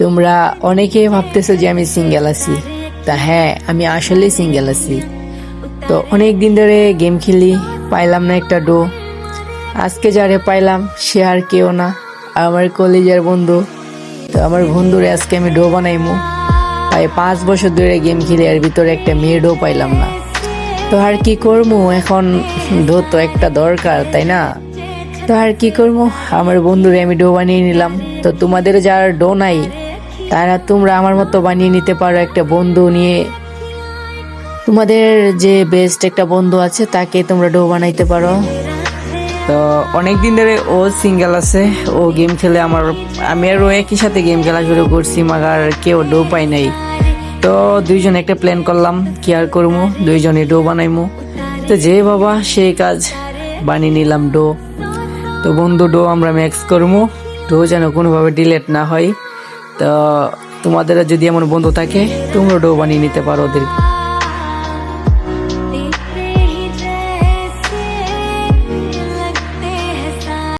তোমরা অনেকে ভাবতেছো যে আমি সিঙ্গেল আছি। তা হ্যাঁ আমি আসলেই সিঙ্গেল আছি। তো অনেক দিন ধরে গেম খেলি, পাইলাম না একটা ডো। আজকে যারে পাইলাম, সে আর কেউ না। আমার কলেজের বন্ধু। তো আমার বন্ধুরে আজকে আমি ডো বানাইমু। প্রায় পাঁচ বছর ধরে গেম খেলি, আর ভিতরে একটা মেয়ে ডো পাইলাম না। তো আর কি করব এখন ডো তো একটা দরকার, তাই না? তো আর কি করব আমার বন্ধুরে আমি ডো বানিয়ে নিলাম। তো তোমাদের যার ডো নাই তারা তোমরা আমার মতো বানিয়ে নিতে পারো একটা বন্ধু নিয়ে। তোমাদের যে বেস্ট একটা বন্ধু আছে, তাকে তোমরা ডো বানাইতে পারো। তো অনেক দিন ধরে ও সিঙ্গেল আছে, ও গেম খেলে আমার, আমি আর ও একই সাথে গেম খেলা শুরু করছি, মাগার কেউ ডো পাই নাই। তো দুইজন একটা প্ল্যান করলাম, কি আর করব দুইজনে ডো বানাইমু। তো যে বাবা, সেই কাজ, বানিয়ে নিলাম ডো তো বন্ধু ডো আমরা ম্যাক্স করব ডো যেন কোনোভাবে ডিলেট না হয়। তো তোমাদের যদি এমন বন্ধু থাকে তোমরা ডো বানিয়ে নিতে পারো ওদের।